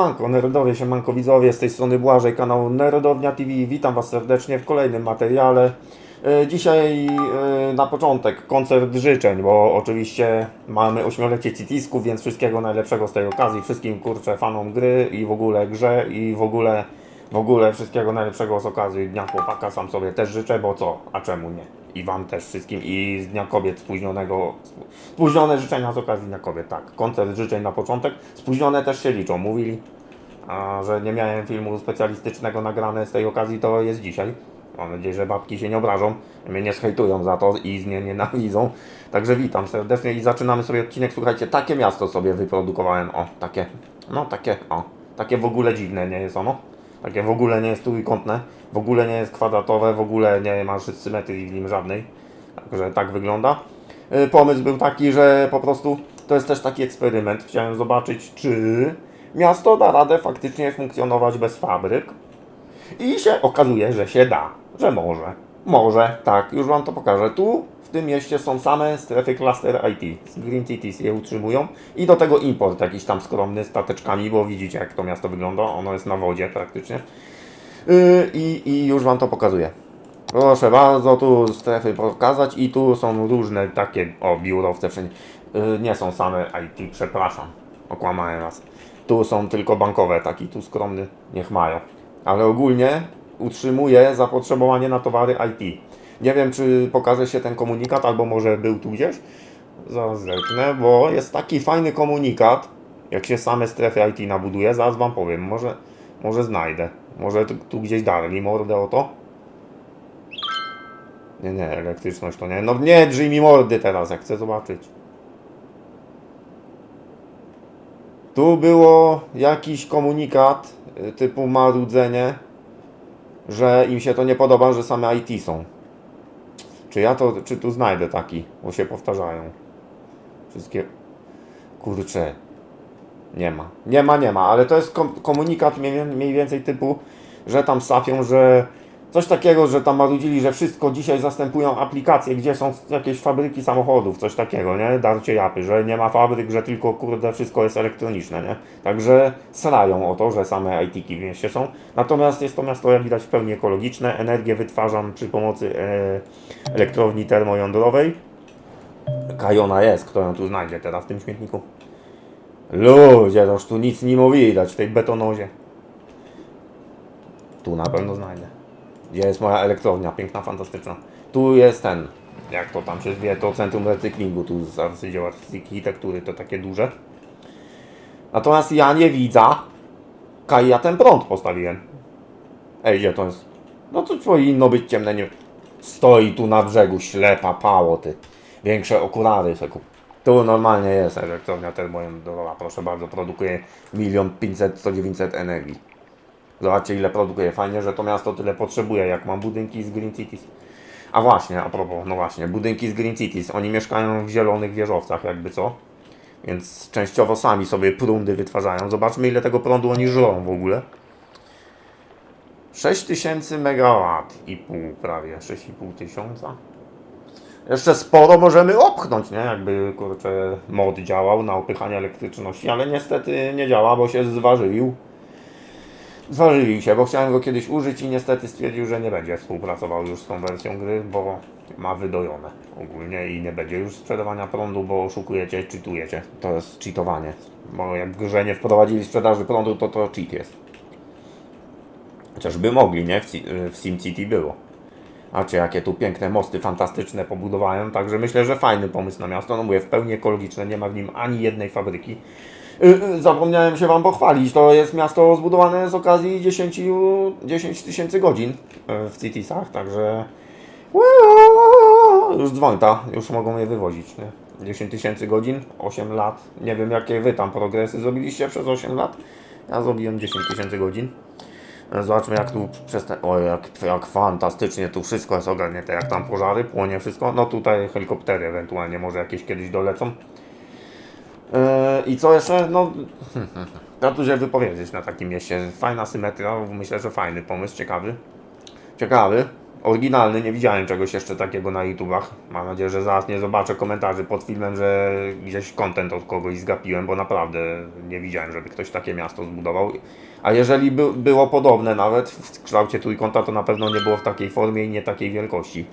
Manko, Nerodowie, siemanko widzowie, z tej strony Błażej, kanału Nerodownia TV. Witam Was serdecznie w kolejnym materiale. E, Dzisiaj e, na początek koncert życzeń, bo oczywiście mamy ośmiolecie Citisków, więc wszystkiego najlepszego z tej okazji. Wszystkim kurczę fanom gry i w ogóle grze i w ogóle, w ogóle wszystkiego najlepszego z okazji Dnia Chłopaka. Sam sobie też życzę, bo co, a czemu nie? I Wam też wszystkim i z Dnia Kobiet spóźnionego, spóźnione życzenia z okazji Dnia Kobiet, tak. Koncert życzeń na początek, spóźnione też się liczą, mówili. A że nie miałem filmu specjalistycznego nagrane z tej okazji, to jest dzisiaj. Mam nadzieję, że babki się nie obrażą, mnie nie schejtują za to i mnie nienawidzą. Także witam serdecznie i zaczynamy sobie odcinek. Słuchajcie, takie miasto sobie wyprodukowałem. O, takie, no takie, o, takie w ogóle dziwne nie jest ono. Takie w ogóle nie jest trójkątne, w ogóle nie jest kwadratowe, w ogóle nie ma symetrii w nim żadnej. Także tak wygląda. Y, Pomysł był taki, że po prostu to jest też taki eksperyment. Chciałem zobaczyć, czy miasto da radę faktycznie funkcjonować bez fabryk. I się okazuje, że się da, że może. Może, tak, już Wam to pokażę. Tu tym mieście są same strefy cluster IT. Green Cities je utrzymują. I do tego import jakiś tam skromny z stateczkami, bo widzicie jak to miasto wygląda. Ono jest na wodzie praktycznie. Yy, I, I już Wam to pokazuję. Proszę bardzo, tu strefy pokazać i tu są różne takie, o biurowce wszędzie. Yy, nie są same IT, przepraszam, okłamałem Was. Tu są tylko bankowe, taki tu skromny, niech mają. Ale ogólnie utrzymuje zapotrzebowanie na towary IT. Nie wiem, czy pokaże się ten komunikat, albo może był tu gdzieś. Zaraz zerknę, bo jest taki fajny komunikat, jak się same strefy IT nabuduje, zaraz Wam powiem, może, może znajdę. Może tu, tu gdzieś darli mordę o to. Nie, nie, elektryczność to nie. No nie drzyj mi mordy teraz, jak chcę zobaczyć. Tu było jakiś komunikat y, typu marudzenie, że im się to nie podoba, że same IT są. Czy ja to, czy tu znajdę taki, bo się powtarzają. Wszystkie, kurcze, nie ma. Nie ma, nie ma, ale to jest kom- komunikat mniej więcej typu, że tam sapią, że coś takiego, że tam marudzili, że wszystko dzisiaj zastępują aplikacje, gdzie są jakieś fabryki samochodów, coś takiego, nie? Darcie japy, że nie ma fabryk, że tylko kurde wszystko jest elektroniczne, nie? Także srają o to, że same IT-ki w mieście są. Natomiast jest to miasto, jak widać, w pełni ekologiczne. Energię wytwarzam przy pomocy e, elektrowni termojądrowej. Kajona jest, kto ją tu znajdzie teraz w tym śmietniku? Ludzie, toż tu nic nie widać w tej betonozie. Tu na pewno znajdę. Jest moja elektrownia, piękna, fantastyczna. Tu jest ten, jak to tam się zwie, to centrum recyklingu, tu z arcydzieł architektury, to takie duże. Natomiast ja nie widzę, kaj ja ten prąd postawiłem. Ej, gdzie to jest? No to powinno być ciemne, nie Stoi tu na brzegu, ślepa, pało ty. Większe okulary se kup. Tu normalnie jest elektrownia termojądrowa, proszę bardzo, produkuje 1 500 100 900 energii. Zobaczcie ile produkuje. Fajnie, że to miasto tyle potrzebuje, jak mam budynki z Green Cities. A właśnie, a propos, no właśnie, budynki z Green Cities. Oni mieszkają w zielonych wieżowcach, jakby co. Więc częściowo sami sobie prądy wytwarzają. Zobaczmy ile tego prądu oni żrą w ogóle. 6000 megawatt i pół prawie, 6,5 tysiąca. Jeszcze sporo możemy opchnąć, nie? Jakby kurczę mod działał na opychanie elektryczności, ale niestety nie działa, bo się zważył. Zważylił się, bo chciałem go kiedyś użyć i niestety stwierdził, że nie będzie współpracował już z tą wersją gry, bo ma wydojone ogólnie i nie będzie już sprzedawania prądu, bo oszukujecie, cheatujecie. To jest cheatowanie. Bo jak w grze nie wprowadzili sprzedaży prądu, to to cheat jest. Chociażby mogli, nie? W, w SimCity było. A czy jakie tu piękne mosty fantastyczne pobudowałem, także myślę, że fajny pomysł na miasto. No mówię, w pełni ekologiczne, nie ma w nim ani jednej fabryki. Y, y, Zapomniałem się Wam pochwalić, to jest miasto zbudowane z okazji 10 10 tysięcy godzin y, w Citisach, także już dzwonta, już mogą je wywozić, nie? 10 tysięcy godzin, 8 lat, nie wiem jakie Wy tam progresy zrobiliście przez 8 lat, ja zrobiłem 10 tysięcy godzin. Zobaczmy jak tu przez te... O, jak, jak fantastycznie tu wszystko jest ogarnięte, jak tam pożary, płonie wszystko. No tutaj helikoptery ewentualnie może jakieś kiedyś dolecą. Yy, I co jeszcze? No, ja tu się wypowiedzieć na takim mieście. Fajna symetria, myślę, że fajny pomysł, ciekawy. Ciekawy. oryginalny, nie widziałem czegoś jeszcze takiego na YouTubach. Mam nadzieję, że zaraz nie zobaczę komentarzy pod filmem, że gdzieś content od kogoś zgapiłem, bo naprawdę nie widziałem, żeby ktoś takie miasto zbudował. A jeżeli by, było podobne nawet w kształcie trójkąta, to na pewno nie było w takiej formie i nie takiej wielkości.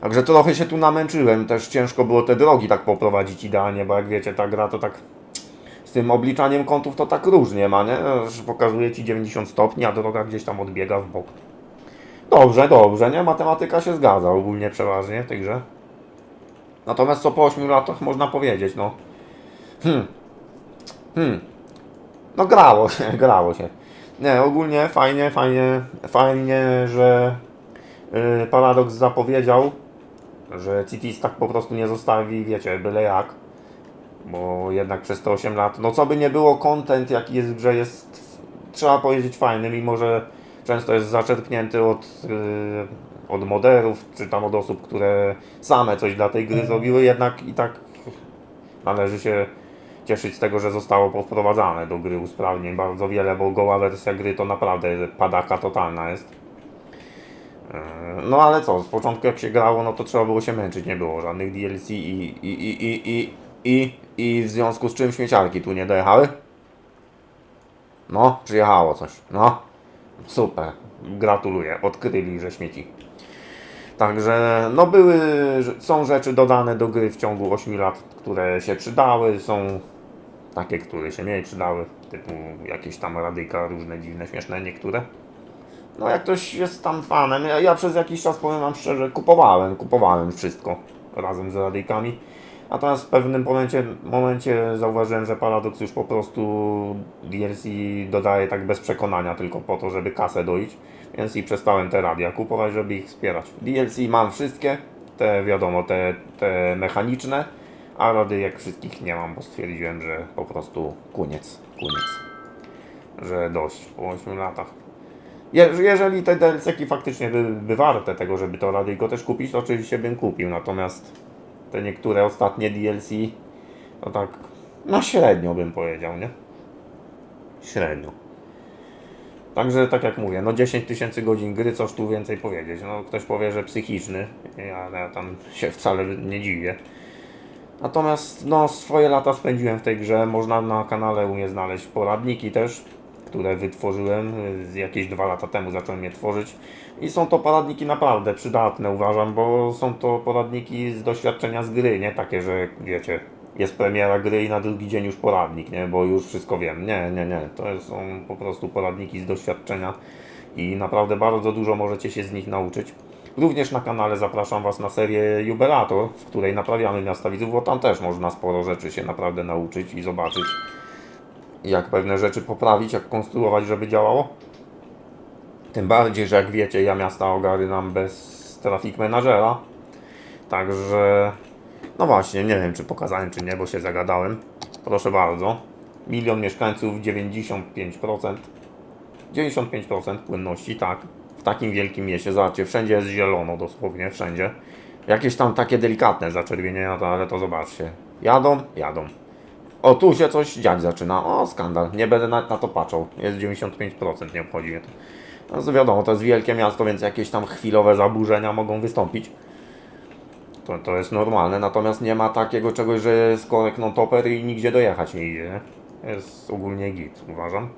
Także trochę się tu namęczyłem, też ciężko było te drogi tak poprowadzić idealnie, bo jak wiecie, ta gra to tak z tym obliczaniem kątów to tak różnie ma, nie? Pokazuje ci 90 stopni, a droga gdzieś tam odbiega w bok. Dobrze, dobrze, nie? Matematyka się zgadza ogólnie przeważnie w tej grze. Natomiast co po 8 latach można powiedzieć, no. Hmm. Hmm. No grało się, grało się. Nie, ogólnie fajnie, fajnie, fajnie, że yy, Paradox zapowiedział, że Cities tak po prostu nie zostawi, wiecie, byle jak. Bo jednak przez te 8 lat, no co by nie było, content jaki jest w grze jest, trzeba powiedzieć, fajny, mimo że często jest zaczerpnięty od, yy, od moderów, czy tam od osób, które same coś dla tej gry zrobiły, jednak i tak należy się cieszyć z tego, że zostało powprowadzane do gry usprawnień bardzo wiele, bo goła wersja gry to naprawdę padaka totalna jest. Yy, No ale co, z początku jak się grało, no to trzeba było się męczyć, nie było żadnych DLC i, i, i, i, i, i, i w związku z czym śmieciarki tu nie dojechały? No, przyjechało coś, no. Super, gratuluję, odkryli, że śmieci. Także, no były, są rzeczy dodane do gry w ciągu 8 lat, które się przydały, są takie, które się mniej przydały, typu jakieś tam radyjka, różne dziwne, śmieszne niektóre. No jak ktoś jest tam fanem, ja, ja przez jakiś czas powiem wam szczerze, kupowałem, kupowałem wszystko razem z radyjkami. Natomiast w pewnym momencie, momencie zauważyłem, że Paradox już po prostu DLC dodaje tak bez przekonania, tylko po to, żeby kasę doić. Więc i przestałem te radia kupować, żeby ich wspierać. DLC mam wszystkie, te wiadomo, te, te mechaniczne, a radyjek wszystkich nie mam, bo stwierdziłem, że po prostu koniec, koniec. Że dość po 8 latach. Je, jeżeli te DLC-ki faktycznie by, warte tego, żeby to radyjko też kupić, to oczywiście bym kupił. Natomiast te niektóre ostatnie DLC, tak, no średnio bym powiedział, nie? Średnio. Także tak jak mówię, no 10 tysięcy godzin gry, coż tu więcej powiedzieć. No ktoś powie, że psychiczny, ale ja tam się wcale nie dziwię. Natomiast no swoje lata spędziłem w tej grze, można na kanale u mnie znaleźć poradniki też, które wytworzyłem, z jakieś dwa lata temu zacząłem je tworzyć. I są to poradniki naprawdę przydatne uważam, bo są to poradniki z doświadczenia z gry, nie takie, że wiecie, jest premiera gry i na drugi dzień już poradnik, nie, bo już wszystko wiem. Nie, nie, nie, to są po prostu poradniki z doświadczenia i naprawdę bardzo dużo możecie się z nich nauczyć. Również na kanale zapraszam Was na serię Jubilator, w której naprawiamy miasta widzów, bo tam też można sporo rzeczy się naprawdę nauczyć i zobaczyć, jak pewne rzeczy poprawić, jak konstruować, żeby działało. Tym bardziej, że jak wiecie, ja miasta ogarnam bez traffic managera. Także, no właśnie, nie wiem czy pokazałem, czy nie, bo się zagadałem. Proszę bardzo. Milion mieszkańców, 95%. 95% płynności, tak. W takim wielkim mieście, zobaczcie, wszędzie jest zielono, dosłownie, wszędzie. Jakieś tam takie delikatne zaczerwienienia, ale to zobaczcie. Jadą, jadą. O, tu się coś dziać zaczyna. O, skandal. Nie będę nawet na to patrzał. Jest 95%, nie obchodzi mnie to. No wiadomo, to jest wielkie miasto, więc jakieś tam chwilowe zaburzenia mogą wystąpić. To, to jest normalne, natomiast nie ma takiego czegoś, że jest korek non-topper i nigdzie dojechać nie idzie. Jest ogólnie git, uważam.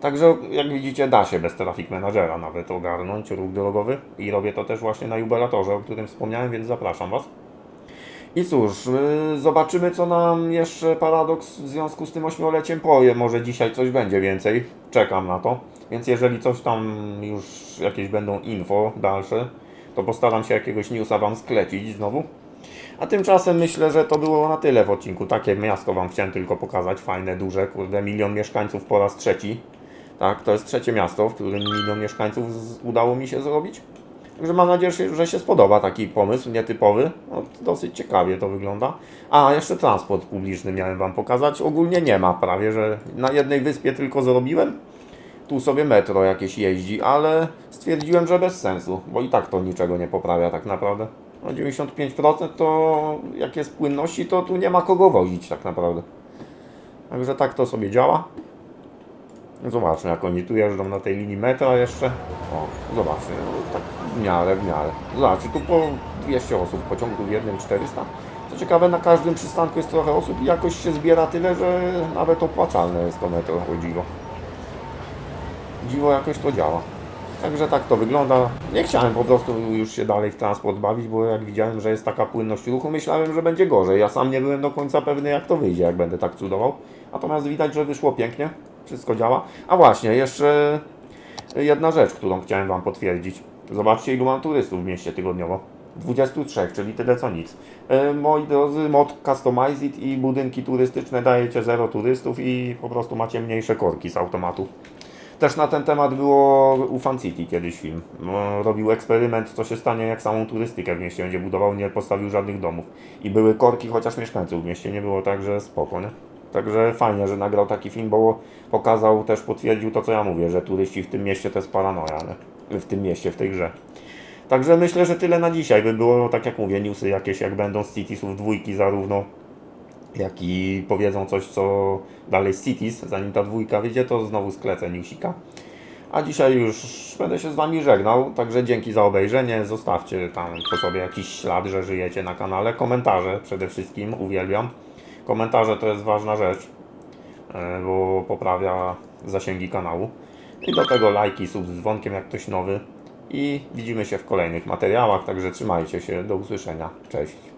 Także jak widzicie da się bez Traffic Managera nawet ogarnąć ruch drogowy i robię to też właśnie na Jubilatorze, o którym wspomniałem, więc zapraszam Was. I cóż, yy, zobaczymy co nam jeszcze Paradox w związku z tym ośmioleciem powie. Może dzisiaj coś będzie więcej. Czekam na to. Więc jeżeli coś tam już jakieś będą info dalsze, to postaram się jakiegoś newsa Wam sklecić znowu. A tymczasem myślę, że to było na tyle w odcinku. Takie miasto Wam chciałem tylko pokazać. Fajne, duże, kurde, milion mieszkańców po raz trzeci. Tak, to jest trzecie miasto, w którym milion mieszkańców udało mi się zrobić. Także mam nadzieję, że- się spodoba taki pomysł nietypowy. No, dosyć ciekawie to wygląda. A, jeszcze transport publiczny miałem Wam pokazać. Ogólnie nie ma prawie, że na jednej wyspie tylko zrobiłem. Tu sobie metro jakieś jeździ, ale stwierdziłem, że bez sensu, bo i tak to niczego nie poprawia tak naprawdę. No 95% to jak jest płynności, to tu nie ma kogo wozić tak naprawdę. Także tak to sobie działa. Zobaczmy, jak oni tu jeżdżą na tej linii metra jeszcze. O, zobaczcie, no, tak w miarę, w miarę. Zobaczcie, tu po 200 osób, w pociągu w jednym 400. Co ciekawe, na każdym przystanku jest trochę osób i jakoś się zbiera tyle, że nawet opłacalne jest to metro, o dziwo. Dziwo jakoś to działa. Także tak to wygląda. Nie chciałem po prostu już się dalej w transport bawić, bo jak widziałem, że jest taka płynność ruchu, myślałem, że będzie gorzej. Ja sam nie byłem do końca pewny, jak to wyjdzie, jak będę tak cudował. Natomiast widać, że wyszło pięknie. Wszystko działa. A właśnie, jeszcze jedna rzecz, którą chciałem Wam potwierdzić. Zobaczcie, ilu mam turystów w mieście tygodniowo. 23, czyli tyle co nic. E, moi drodzy, mod Customize It i budynki turystyczne dajecie zero turystów i po prostu macie mniejsze korki z automatu. Też na ten temat było u Fan City kiedyś film. No, robił eksperyment, co się stanie, jak samą turystykę w mieście będzie budował, nie postawił żadnych domów. I były korki, chociaż mieszkańców w mieście nie było, także spoko, nie? Także fajnie, że nagrał taki film, bo pokazał, też potwierdził to, co ja mówię, że turyści w tym mieście to jest paranoja, ale w tym mieście, w tej grze. Także myślę, że tyle na dzisiaj by było, tak jak mówię, newsy jakieś, jak będą z Citisów dwójki zarówno jak i powiedzą coś, co dalej z Cities, zanim ta dwójka wyjdzie, to znowu sklecę newsika. A dzisiaj już będę się z Wami żegnał, także dzięki za obejrzenie. Zostawcie tam po sobie jakiś ślad, że żyjecie na kanale. Komentarze przede wszystkim, uwielbiam. Komentarze to jest ważna rzecz, e, bo poprawia zasięgi kanału. I do tego lajki, sub z dzwonkiem jak ktoś nowy. I widzimy się w kolejnych materiałach, także trzymajcie się, do usłyszenia. Cześć.